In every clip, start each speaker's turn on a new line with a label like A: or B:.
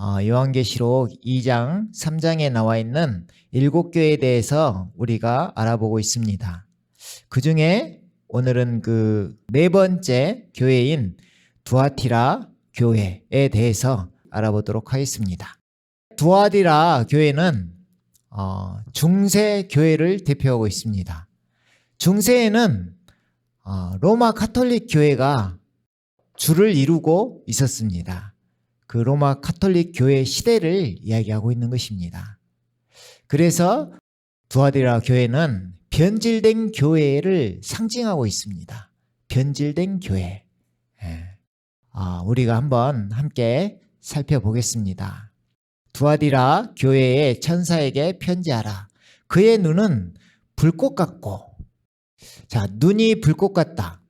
A: 어, 요한계시록 2장, 3장에 나와 있는 일곱 교회에 대해서 우리가 알아보고 있습니다. 그 중에 오늘은 그 네 번째 교회인 두아티라 교회에 대해서 알아보도록 하겠습니다. 두아디라 교회는 어, 중세 교회를 대표하고 있습니다. 중세에는 어, 로마 카톨릭 교회가 주를 이루고 있었습니다. 그 로마 카톨릭 교회 시대를 이야기하고 있는 것입니다. 그래서 두아디라 교회는 변질된 교회를 상징하고 있습니다. 변질된 교회. 예. 아, 우리가 한번 함께 살펴보겠습니다. 두아디라 교회의 천사에게 편지하라. 그의 눈은 불꽃 같고, 자, 눈이 불꽃 같다.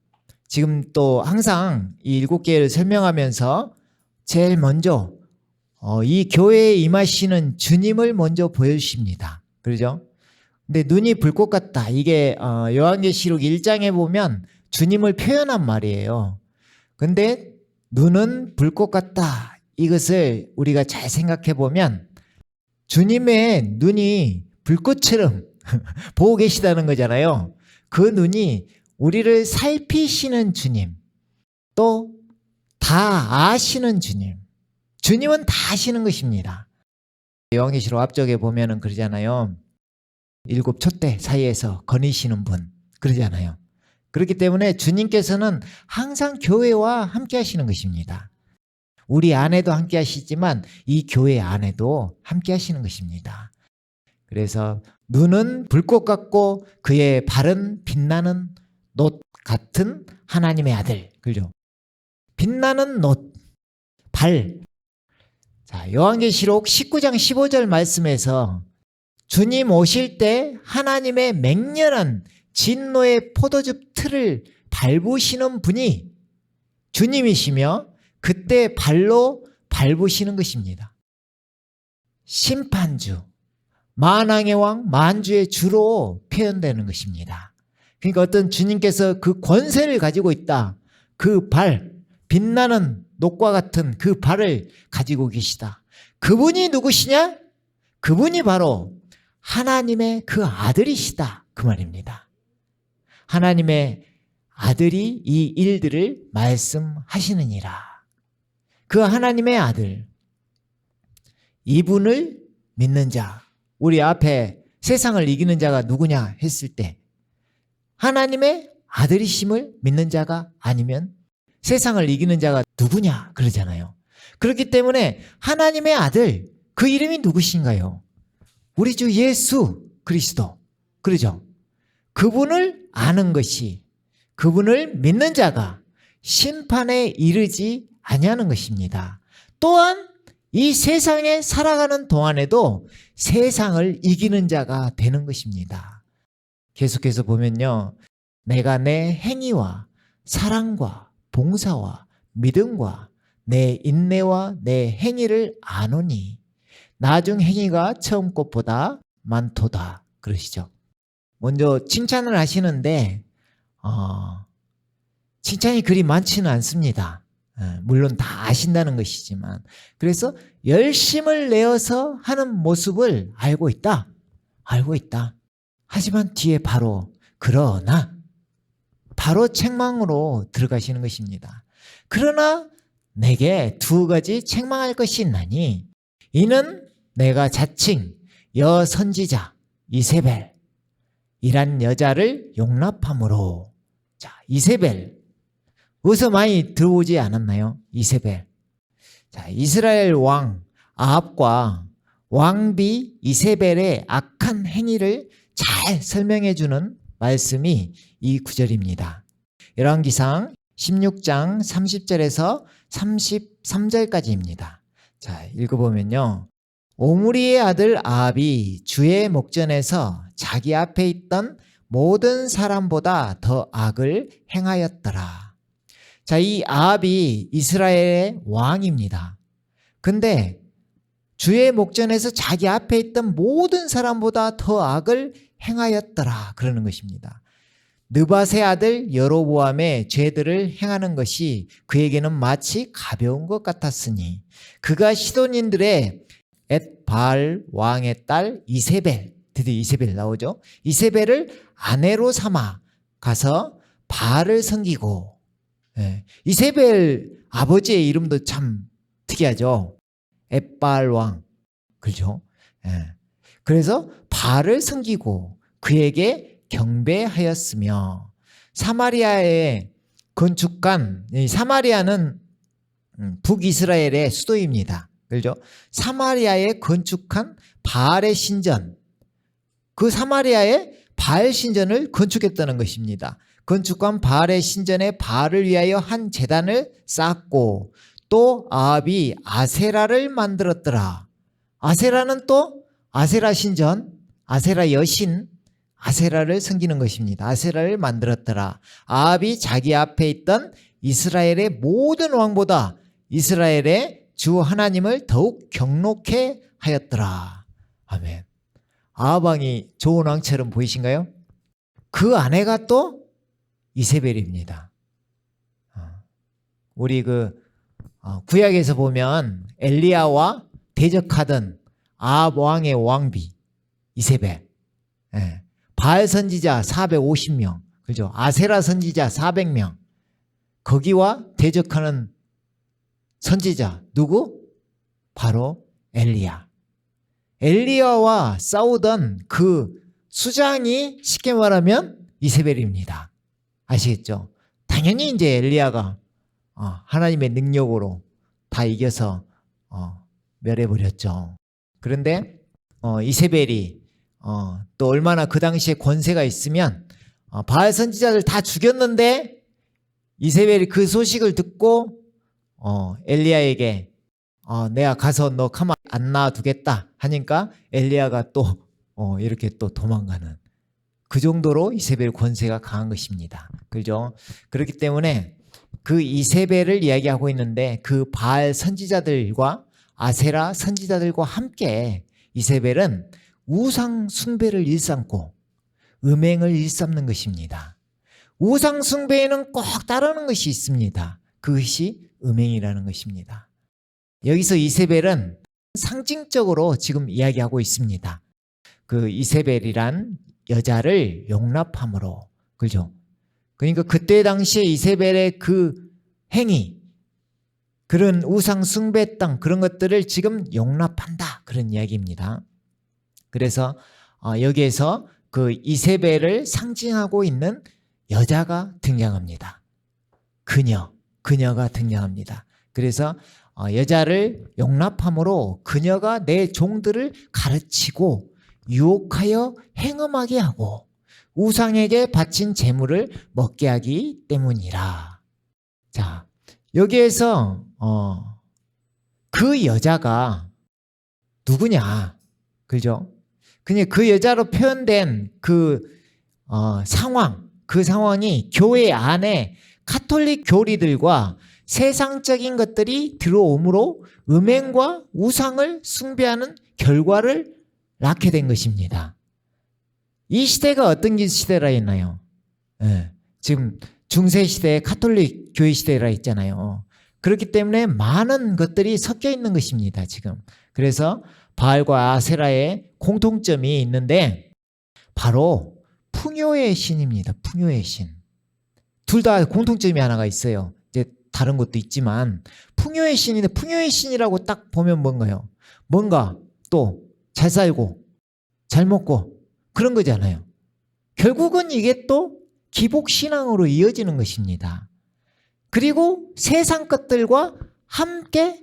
A: 지금 또 항상 이 일곱 개를 설명하면서 제일 먼저 어, 이 교회에 임하시는 주님을 먼저 보여주십니다. 그러죠? 근데 눈이 불꽃 같다. 이게 어, 요한계시록 1장에 보면 주님을 표현한 말이에요. 근데 눈은 불꽃 같다. 이것을 우리가 잘 생각해 보면 주님의 눈이 불꽃처럼 보고 계시다는 거잖아요. 그 눈이 우리를 살피시는 주님, 또 다 아시는 주님. 주님은 다 아시는 것입니다. 요한계시록 앞쪽에 보면은 그러잖아요. 일곱 촛대 사이에서 거니시는 분 그러잖아요. 그렇기 때문에 주님께서는 항상 교회와 함께 하시는 것입니다. 우리 안에도 함께 하시지만 이 교회 안에도 함께 하시는 것입니다. 그래서 눈은 불꽃 같고 그의 발은 빛나는 놋 같은 하나님의 아들. 그죠? 빛나는 놋, 발. 자, 요한계시록 19장 15절 말씀에서 주님 오실 때 하나님의 맹렬한 진노의 포도즙 틀을 밟으시는 분이 주님이시며 그때 발로 밟으시는 것입니다. 심판주, 만왕의 왕, 만주의 주로 표현되는 것입니다. 그러니까 어떤 주님께서 그 권세를 가지고 있다. 그 발, 빛나는 녹과 같은 그 발을 가지고 계시다. 그분이 누구시냐? 그분이 바로 하나님의 그 아들이시다. 그 말입니다. 하나님의 아들이 이 일들을 말씀하시느니라. 그 하나님의 아들, 이분을 믿는 자, 우리 앞에 세상을 이기는 자가 누구냐 했을 때, 하나님의 아들이심을 믿는 자가 아니면 세상을 이기는 자가 누구냐 그러잖아요. 그렇기 때문에 하나님의 아들, 그 이름이 누구신가요? 우리 주 예수 그리스도. 그러죠? 그분을 아는 것이 그분을 믿는 자가 심판에 이르지 아니하는 것입니다. 또한 이 세상에 살아가는 동안에도 세상을 이기는 자가 되는 것입니다. 계속해서 보면요. 내가 내 행위와 사랑과 봉사와 믿음과 내 인내와 내 행위를 아노니 나중 행위가 처음 것보다 많도다 그러시죠. 먼저 칭찬을 하시는데 어, 칭찬이 그리 많지는 않습니다. 어, 물론 다 아신다는 것이지만 그래서 열심을 내어서 하는 모습을 알고 있다. 알고 있다. 하지만 뒤에 바로 그러나 바로 책망으로 들어가시는 것입니다. 그러나 내게 두 가지 책망할 것이 있나니 이는 내가 자칭 여선지자 이세벨 이란 여자를 용납함으로 자 이세벨 어디서 많이 들어오지 않았나요? 이세벨 자 이스라엘 왕 아합과 왕비 이세벨의 악한 행위를 잘 설명해 주는 말씀이 이 구절입니다. 열왕기상 16장 30절에서 33절까지입니다. 자, 읽어보면요. 오므리의 아들 아합이 주의 목전에서 자기 앞에 있던 모든 사람보다 더 악을 행하였더라. 자, 이 아합이 이스라엘의 왕입니다. 근데 주의 목전에서 자기 앞에 있던 모든 사람보다 더 악을 행하였더라. 그러는 것입니다. 느바세 아들 여로보암의 죄들을 행하는 것이 그에게는 마치 가벼운 것 같았으니 그가 시돈인들의 엣발 왕의 딸 이세벨 드디어 이세벨 나오죠. 이세벨을 아내로 삼아 가서 바알을 섬기고 예, 이세벨 아버지의 이름도 참 특이하죠. 엣발 왕 그렇죠. 예. 그래서 바알을 섬기고 그에게 경배하였으며 사마리아에 건축한 이 사마리아는 음, 북이스라엘의 수도입니다. 그죠? 사마리아에 건축한 바알의 신전 그 사마리아에 바알 신전을 건축했다는 것입니다. 건축한 바알의 신전에 바알을 위하여 한 제단을 쌓고 또 아합이 아세라를 만들었더라. 아세라는 또 아세라 신전, 아세라 여신, 아세라를 섬기는 것입니다. 아세라를 만들었더라. 아합이 자기 앞에 있던 이스라엘의 모든 왕보다 이스라엘의 주 하나님을 더욱 경록해 하였더라. 아멘. 아합 왕이 좋은 왕처럼 보이신가요? 그 아내가 또 이세벨입니다. 어, 우리 그 어, 구약에서 보면 엘리야와 대적하던 아합 왕의 왕비 이세벨, 예. 바알 선지자 450명, 그죠? 아세라 선지자 400명, 거기와 대적하는 선지자 누구? 바로 엘리야. 엘리야와 싸우던 그 수장이 쉽게 말하면 이세벨입니다. 아시겠죠? 당연히 이제 엘리야가 어, 하나님의 능력으로 다 이겨서 어, 멸해버렸죠. 그런데 어, 이세벨이 어, 또 얼마나 그 당시에 권세가 있으면 어, 바알 선지자들 다 죽였는데 이세벨이 그 소식을 듣고 어, 엘리야에게 어, 내가 가서 너 가만 안 놔두겠다 하니까 엘리야가 또 어, 이렇게 또 도망가는 그 정도로 이세벨 권세가 강한 것입니다. 그죠? 그렇기 때문에 그 이세벨을 이야기하고 있는데 그 바알 선지자들과 아세라 선지자들과 함께 이세벨은 우상 숭배를 일삼고 음행을 일삼는 것입니다. 우상 숭배에는 꼭 따르는 것이 있습니다. 그것이 음행이라는 것입니다. 여기서 이세벨은 상징적으로 지금 이야기하고 있습니다. 그 이세벨이란 여자를 용납함으로 그죠? 그러니까 그때 당시에 이세벨의 그 행위 그런 우상 숭배 땅 그런 것들을 지금 용납한다 그런 이야기입니다. 그래서 어, 여기에서 그 이세벨을 상징하고 있는 여자가 등장합니다. 그녀, 그녀가 등장합니다. 그래서 어, 여자를 용납함으로 그녀가 내 종들을 가르치고 유혹하여 행음하게 하고 우상에게 바친 재물을 먹게 하기 때문이라. 자, 여기에서 어, 그 여자가 누구냐? 그죠? 그냥 그 여자로 표현된 그 어, 상황, 그 상황이 교회 안에 카톨릭 교리들과 세상적인 것들이 들어오므로 음행과 우상을 숭배하는 결과를 낳게 된 것입니다. 이 시대가 어떤 시대라 했나요? 예, 지금 중세 시대 카톨릭 교회 시대라 했잖아요. 그렇기 때문에 많은 것들이 섞여 있는 것입니다. 지금 그래서 바알과 아세라의 공통점이 있는데 바로 풍요의 신입니다. 풍요의 신. 둘 다 공통점이 하나가 있어요. 이제 다른 것도 있지만 풍요의 신인데 풍요의 신이라고 딱 보면 뭔가요? 뭔가 또 잘 살고 잘 먹고 그런 거잖아요. 결국은 이게 또 기복 신앙으로 이어지는 것입니다. 그리고 세상 것들과 함께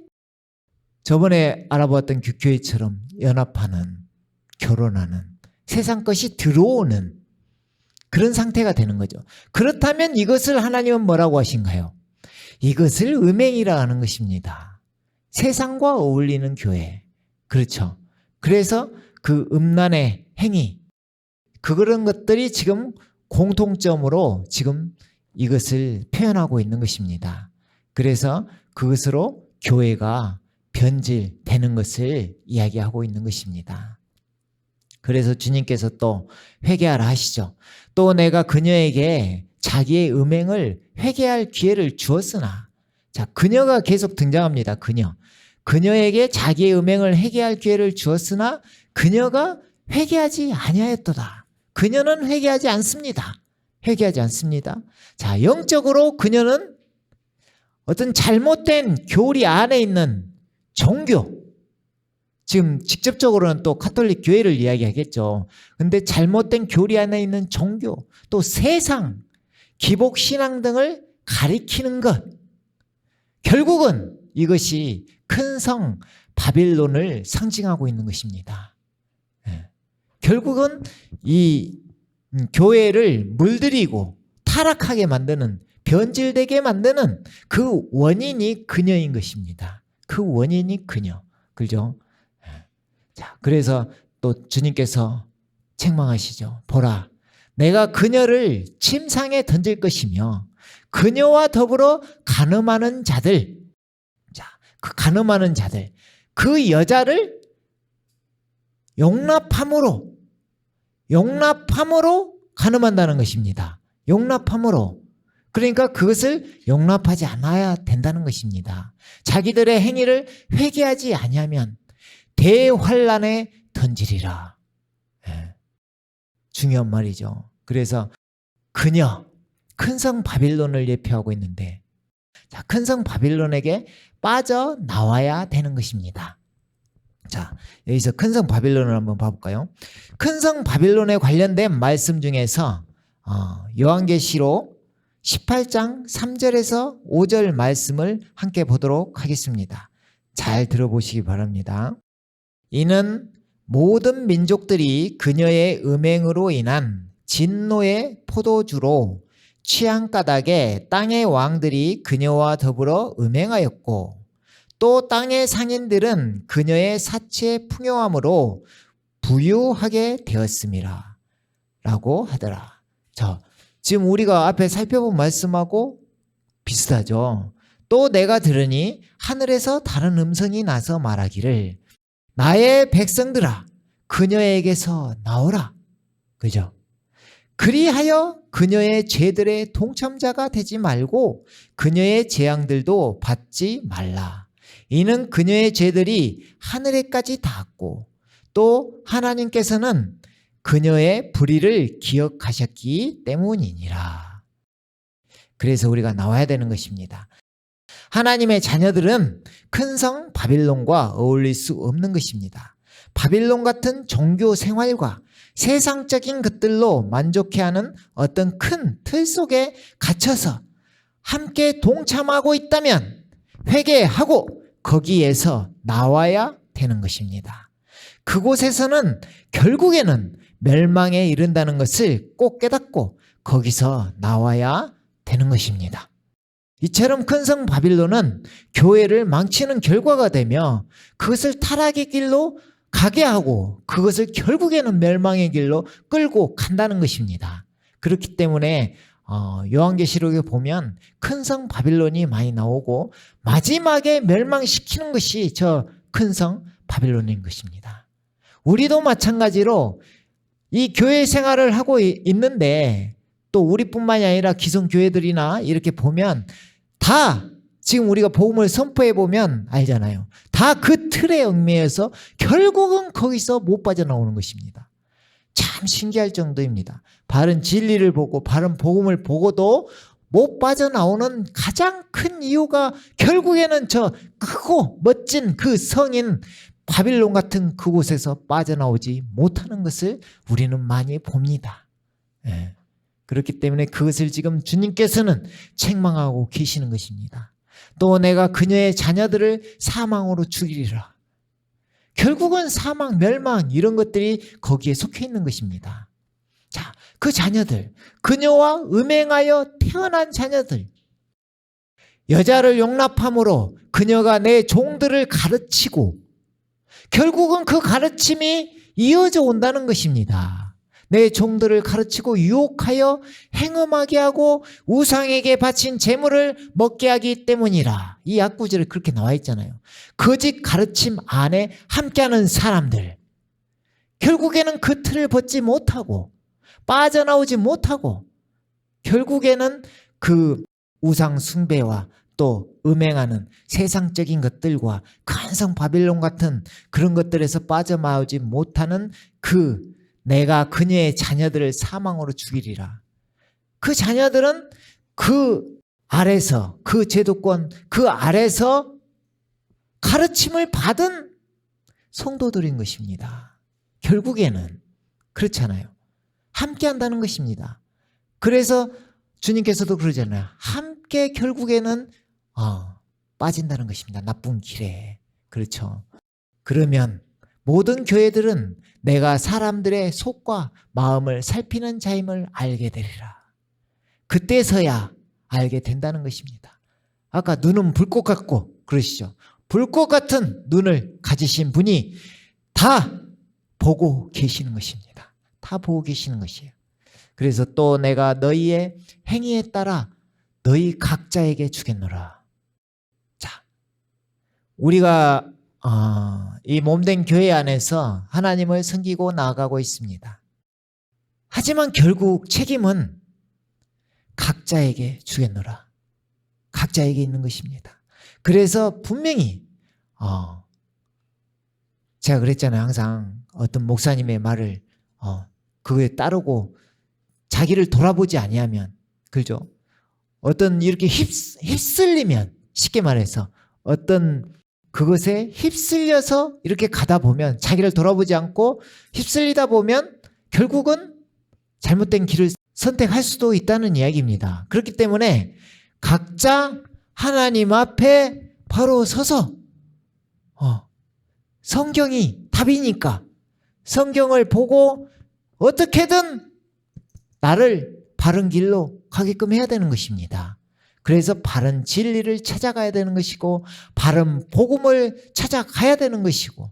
A: 저번에 알아보았던 그 교회처럼 연합하는 결혼하는 세상 것이 들어오는 그런 상태가 되는 거죠. 그렇다면 이것을 하나님은 뭐라고 하신가요? 이것을 음행이라 하는 것입니다. 세상과 어울리는 교회. 그렇죠. 그래서 그 음란의 행위, 그런 것들이 지금 공통점으로 지금 이것을 표현하고 있는 것입니다. 그래서 그것으로 교회가 변질되는 것을 이야기하고 있는 것입니다. 그래서 주님께서 또 회개하라 하시죠. 또 내가 그녀에게 자기의 음행을 회개할 기회를 주었으나 자, 그녀가 계속 등장합니다. 그녀. 그녀에게 자기의 음행을 회개할 기회를 주었으나 그녀가 회개하지 아니하였도다. 그녀는 회개하지 않습니다. 회개하지 않습니다. 자, 영적으로 그녀는 어떤 잘못된 교리 안에 있는 종교, 지금 직접적으로는 또 카톨릭 교회를 이야기하겠죠. 근데 잘못된 교리 안에 있는 종교, 또 세상, 기복 신앙 등을 가리키는 것. 결국은 이것이 큰 성 바빌론을 상징하고 있는 것입니다. 예. 결국은 이 음, 교회를 물들이고 타락하게 만드는 변질되게 만드는 그 원인이 그녀인 것입니다. 그 원인이 그녀. 그죠? 예. 자, 그래서 또 주님께서 책망하시죠. 보라, 내가 그녀를 침상에 던질 것이며 그녀와 더불어 가늠하는 자들, 자, 그 가늠하는 자들, 그 여자를 용납함으로, 용납함으로 가늠한다는 것입니다. 용납함으로. 그러니까 그것을 용납하지 않아야 된다는 것입니다. 자기들의 행위를 회개하지 아니하면 대환란에 던지리라. 예. 중요한 말이죠. 그래서 그녀 큰 성 바빌론을 예표하고 있는데 자, 큰 성 바빌론에게 빠져 나와야 되는 것입니다. 자, 여기서 큰 성 바빌론을 한번 봐볼까요? 큰 성 바빌론에 관련된 말씀 중에서 어, 요한계시록 18장 3절에서 5절 말씀을 함께 보도록 하겠습니다. 잘 들어보시기 바랍니다. 이는 모든 민족들이 그녀의 음행으로 인한 진노의 포도주로 취한 까닭에 땅의 왕들이 그녀와 더불어 음행하였고 또 땅의 상인들은 그녀의 사치의 풍요함으로 부유하게 되었음이라 라고 하더라. 자, 지금 우리가 앞에 살펴본 말씀하고 비슷하죠. 또 내가 들으니 하늘에서 다른 음성이 나서 말하기를 나의 백성들아 그녀에게서 나오라. 그죠? 그리하여 그녀의 죄들의 동참자가 되지 말고 그녀의 재앙들도 받지 말라. 이는 그녀의 죄들이 하늘에까지 닿았고 또 하나님께서는 그녀의 불의를 기억하셨기 때문이니라. 그래서 우리가 나와야 되는 것입니다. 하나님의 자녀들은 큰 성 바빌론과 어울릴 수 없는 것입니다. 바빌론 같은 종교 생활과 세상적인 것들로 만족해하는 어떤 큰 틀 속에 갇혀서 함께 동참하고 있다면 회개하고 거기에서 나와야 되는 것입니다. 그곳에서는 결국에는 멸망에 이른다는 것을 꼭 깨닫고 거기서 나와야 되는 것입니다. 이처럼 큰 성 바빌론은 교회를 망치는 결과가 되며 그것을 타락의 길로 가게 하고 그것을 결국에는 멸망의 길로 끌고 간다는 것입니다. 그렇기 때문에 어, 요한계시록에 보면 큰 성 바빌론이 많이 나오고 마지막에 멸망시키는 것이 저 큰 성 바빌론인 것입니다. 우리도 마찬가지로 이 교회 생활을 하고 있는데 또 우리뿐만이 아니라 기성 교회들이나 이렇게 보면 다 지금 우리가 복음을 선포해 보면 알잖아요. 다 그 틀에 얽매여서 결국은 거기서 못 빠져나오는 것입니다. 참 신기할 정도입니다. 바른 진리를 보고 바른 복음을 보고도 못 빠져나오는 가장 큰 이유가 결국에는 저 크고 멋진 그 성인 바빌론 같은 그곳에서 빠져나오지 못하는 것을 우리는 많이 봅니다. 예. 그렇기 때문에 그것을 지금 주님께서는 책망하고 계시는 것입니다. 또 내가 그녀의 자녀들을 사망으로 죽이리라. 결국은 사망, 멸망 이런 것들이 거기에 속해 있는 것입니다. 자, 그 자녀들, 그녀와 음행하여 태어난 자녀들, 여자를 용납함으로 그녀가 내 종들을 가르치고 결국은 그 가르침이 이어져 온다는 것입니다. 내 종들을 가르치고 유혹하여 행음하게 하고 우상에게 바친 재물을 먹게 하기 때문이라. 이 약구절에 그렇게 나와 있잖아요. 거짓 가르침 안에 함께하는 사람들. 결국에는 그 틀을 벗지 못하고 빠져나오지 못하고 결국에는 그 우상 숭배와 또 음행하는 세상적인 것들과 간성 바빌론 같은 그런 것들에서 빠져나오지 못하는 그 내가 그녀의 자녀들을 사망으로 죽이리라. 그 자녀들은 그 아래서 그 제도권 그 아래서 가르침을 받은 성도들인 것입니다. 결국에는 그렇잖아요. 함께 한다는 것입니다. 그래서 주님께서도 그러잖아요. 함께 결국에는 어, 빠진다는 것입니다. 나쁜 길에. 그렇죠. 그러면 모든 교회들은 내가 사람들의 속과 마음을 살피는 자임을 알게 되리라. 그때서야 알게 된다는 것입니다. 아까 눈은 불꽃 같고 그러시죠. 불꽃 같은 눈을 가지신 분이 다 보고 계시는 것입니다. 다 보고 계시는 것이에요. 그래서 또 내가 너희의 행위에 따라 너희 각자에게 주겠노라. 자, 우리가 어, 이 몸된 교회 안에서 하나님을 섬기고 나아가고 있습니다. 하지만 결국 책임은 각자에게 주겠노라. 각자에게 있는 것입니다. 그래서 분명히 어, 제가 그랬잖아요. 항상 어떤 목사님의 말을 어, 그거에 따르고 자기를 돌아보지 아니하면 그죠? 어떤 이렇게 휩, 휩쓸리면 쉽게 말해서 어떤 그것에 휩쓸려서 이렇게 가다 보면 자기를 돌아보지 않고 휩쓸리다 보면 결국은 잘못된 길을 선택할 수도 있다는 이야기입니다. 그렇기 때문에 각자 하나님 앞에 바로 서서 어, 성경이 답이니까 성경을 보고 어떻게든 나를 바른 길로 가게끔 해야 되는 것입니다. 그래서 바른 진리를 찾아가야 되는 것이고 바른 복음을 찾아가야 되는 것이고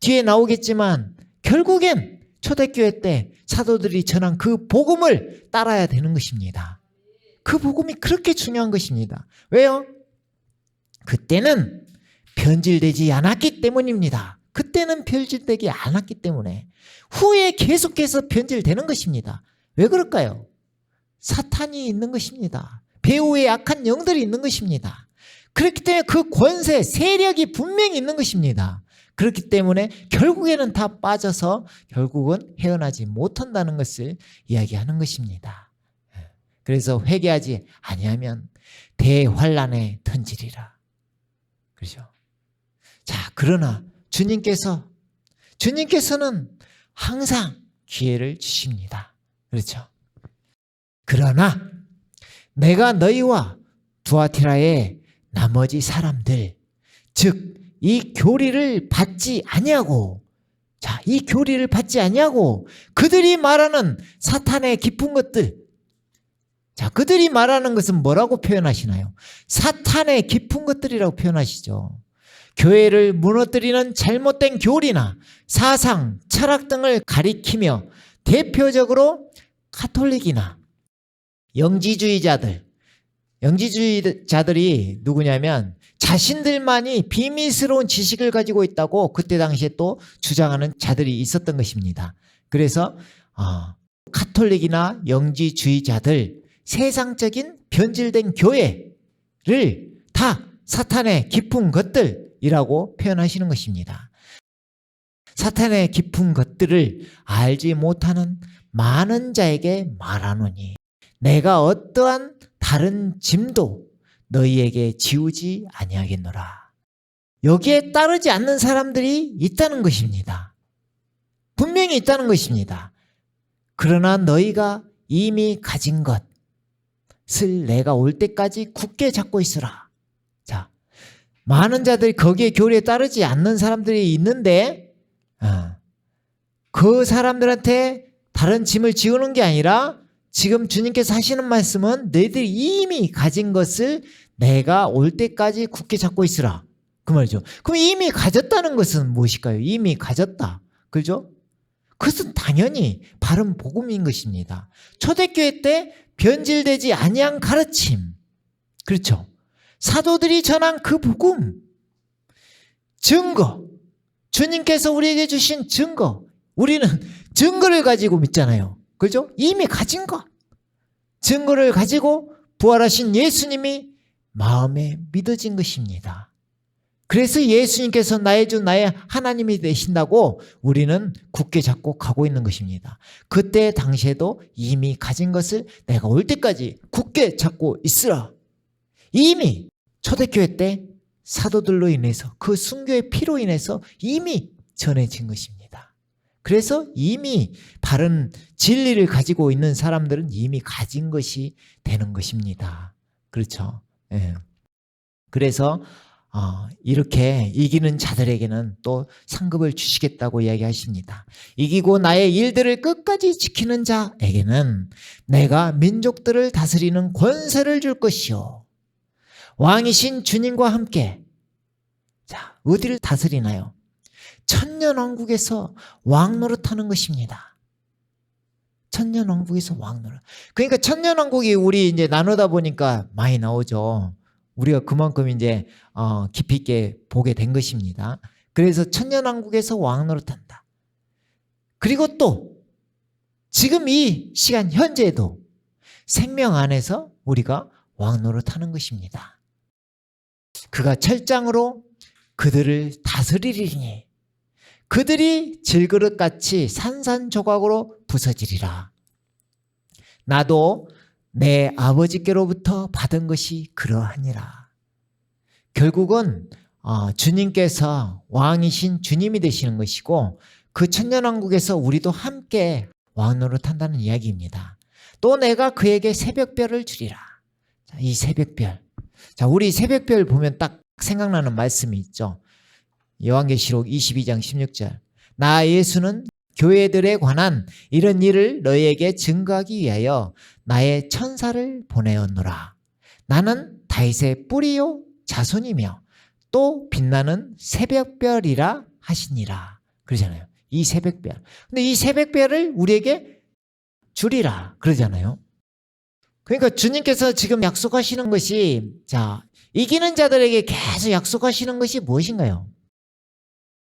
A: 뒤에 나오겠지만 결국엔 초대교회 때 사도들이 전한 그 복음을 따라야 되는 것입니다. 그 복음이 그렇게 중요한 것입니다. 왜요? 그때는 변질되지 않았기 때문입니다. 그때는 변질되지 않았기 때문에 후에 계속해서 변질되는 것입니다. 왜 그럴까요? 사탄이 있는 것입니다. 배우의 악한 영들이 있는 것입니다. 그렇기 때문에 그 권세, 세력이 분명히 있는 것입니다. 그렇기 때문에 결국에는 다 빠져서 결국은 헤어나지 못한다는 것을 이야기하는 것입니다. 그래서 회개하지 아니하면 대환란에 던지리라. 그렇죠? 자, 그러나 주님께서 주님께서는 항상 기회를 주십니다. 그렇죠? 그러나 내가 너희와 두아티라의 나머지 사람들 즉 이 교리를 받지 아니하고 자, 이 교리를 받지 아니하고 그들이 말하는 사탄의 깊은 것들 자, 그들이 말하는 것은 뭐라고 표현하시나요? 사탄의 깊은 것들이라고 표현하시죠. 교회를 무너뜨리는 잘못된 교리나 사상, 철학 등을 가리키며 대표적으로 카톨릭이나 영지주의자들, 영지주의자들이 누구냐면 자신들만이 비밀스러운 지식을 가지고 있다고 그때 당시에 또 주장하는 자들이 있었던 것입니다. 그래서 어, 카톨릭이나 영지주의자들 세상적인 변질된 교회를 다 사탄의 깊은 것들이라고 표현하시는 것입니다. 사탄의 깊은 것들을 알지 못하는 많은 자에게 말하노니 내가 어떠한 다른 짐도 너희에게 지우지 아니하겠노라. 여기에 따르지 않는 사람들이 있다는 것입니다. 분명히 있다는 것입니다. 그러나 너희가 이미 가진 것을 내가 올 때까지 굳게 잡고 있으라. 자, 많은 자들이 거기에 교리에 따르지 않는 사람들이 있는데, 어, 그 사람들한테 다른 짐을 지우는 게 아니라 지금 주님께서 하시는 말씀은 너희들이 이미 가진 것을 내가 올 때까지 굳게 잡고 있으라. 그 말이죠. 그럼 이미 가졌다는 것은 무엇일까요? 이미 가졌다. 그죠? 그것은 당연히 바른 복음인 것입니다. 초대교회 때 변질되지 아니한 가르침. 그렇죠. 사도들이 전한 그 복음. 증거. 주님께서 우리에게 주신 증거. 우리는 증거를 가지고 믿잖아요. 그죠? 이미 가진 것. 증거를 가지고 부활하신 예수님이 마음에 믿어진 것입니다. 그래서 예수님께서 나의 주 나의 하나님이 되신다고 우리는 굳게 잡고 가고 있는 것입니다. 그때 당시에도 이미 가진 것을 내가 올 때까지 굳게 잡고 있으라. 이미 초대교회 때 사도들로 인해서 그 순교의 피로 인해서 이미 전해진 것입니다. 그래서 이미 바른 진리를 가지고 있는 사람들은 이미 가진 것이 되는 것입니다. 그렇죠. 예. 그래서 어, 이렇게 이기는 자들에게는 또 상급을 주시겠다고 이야기하십니다. 이기고 나의 일들을 끝까지 지키는 자에게는 내가 민족들을 다스리는 권세를 줄 것이요. 왕이신 주님과 함께 자, 어디를 다스리나요? 천년왕국에서 왕노릇하는 것입니다. 천년왕국에서 왕노릇. 그러니까 천년왕국이 우리 이제 나누다 보니까 많이 나오죠. 우리가 그만큼 이제 어, 깊이 있게 보게 된 것입니다. 그래서 천년왕국에서 왕노릇한다. 그리고 또 지금 이 시간 현재에도 생명 안에서 우리가 왕노릇하는 것입니다. 그가 철장으로 그들을 다스리리니 그들이 질그릇같이 산산조각으로 부서지리라. 나도 내 아버지께로부터 받은 것이 그러하니라. 결국은 어, 주님께서 왕이신 주님이 되시는 것이고 그 천년왕국에서 우리도 함께 왕으로 탄다는 이야기입니다. 또 내가 그에게 새벽별을 주리라. 자, 이 새벽별. 자, 우리 새벽별 보면 딱 생각나는 말씀이 있죠. 요한계시록 22장 16절. 나 예수는 교회들에 관한 이런 일을 너희에게 증거하기 위하여 나의 천사를 보내었노라. 나는 다윗의 뿌리요 자손이며 또 빛나는 새벽별이라 하시니라. 그러잖아요. 이 새벽별. 근데 이 새벽별을 우리에게 주리라. 그러잖아요. 그러니까 주님께서 지금 약속하시는 것이 자, 이기는 자들에게 계속 약속하시는 것이 무엇인가요?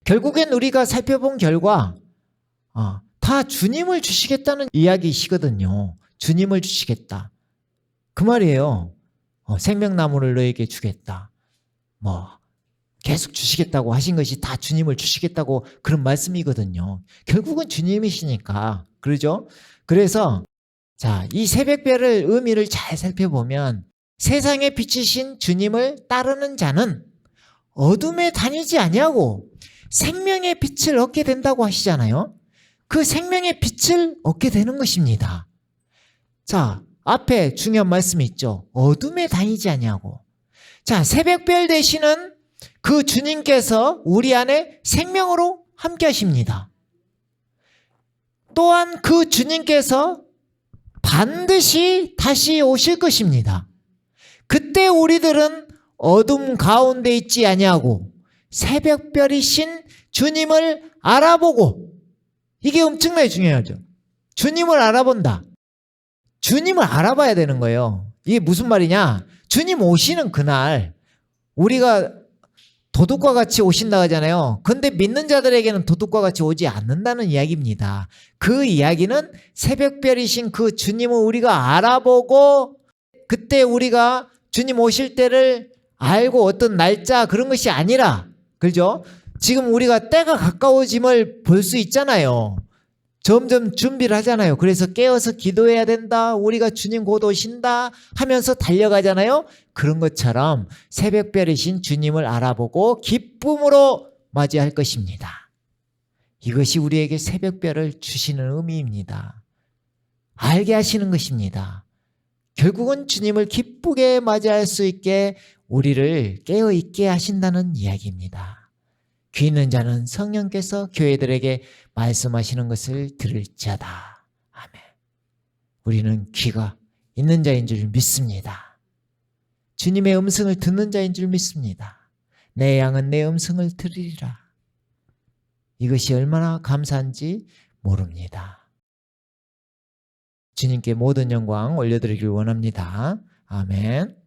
A: 결국엔 우리가 살펴본 결과 어, 다 주님을 주시겠다는 이야기시거든요. 주님을 주시겠다. 그 말이에요. 어, 생명나무를 너에게 주겠다. 뭐 계속 주시겠다고 하신 것이 다 주님을 주시겠다고 그런 말씀이거든요. 결국은 주님이시니까 그러죠. 그래서 자, 이 새벽별을 의미를 잘 살펴보면 세상에 비치신 주님을 따르는 자는 어둠에 다니지 아니하고 생명의 빛을 얻게 된다고 하시잖아요. 그 생명의 빛을 얻게 되는 것입니다. 자, 앞에 중요한 말씀이 있죠. 어둠에 다니지 아니하고. 자, 새벽별 되시는 그 주님께서 우리 안에 생명으로 함께 하십니다. 또한 그 주님께서 반드시 다시 오실 것입니다. 그때 우리들은 어둠 가운데 있지 아니하고 새벽별이신 주님을 알아보고 이게 엄청나게 중요하죠. 주님을 알아본다. 주님을 알아봐야 되는 거예요. 이게 무슨 말이냐? 주님 오시는 그날 우리가 도둑과 같이 오신다 하잖아요. 근데 믿는 자들에게는 도둑과 같이 오지 않는다는 이야기입니다. 그 이야기는 새벽별이신 그 주님을 우리가 알아보고 그때 우리가 주님 오실 때를 알고 어떤 날짜 그런 것이 아니라 그죠? 지금 우리가 때가 가까워짐을 볼 수 있잖아요. 점점 준비를 하잖아요. 그래서 깨어서 기도해야 된다. 우리가 주님 곧 오신다 하면서 달려가잖아요. 그런 것처럼 새벽별이신 주님을 알아보고 기쁨으로 맞이할 것입니다. 이것이 우리에게 새벽별을 주시는 의미입니다. 알게 하시는 것입니다. 결국은 주님을 기쁘게 맞이할 수 있게 우리를 깨어 있게 하신다는 이야기입니다. 귀 있는 자는 성령께서 교회들에게 말씀하시는 것을 들을지어다. 아멘. 우리는 귀가 있는 자인 줄 믿습니다. 주님의 음성을 듣는 자인 줄 믿습니다. 내 양은 내 음성을 들으리라. 이것이 얼마나 감사한지 모릅니다. 주님께 모든 영광 올려드리길 원합니다. 아멘.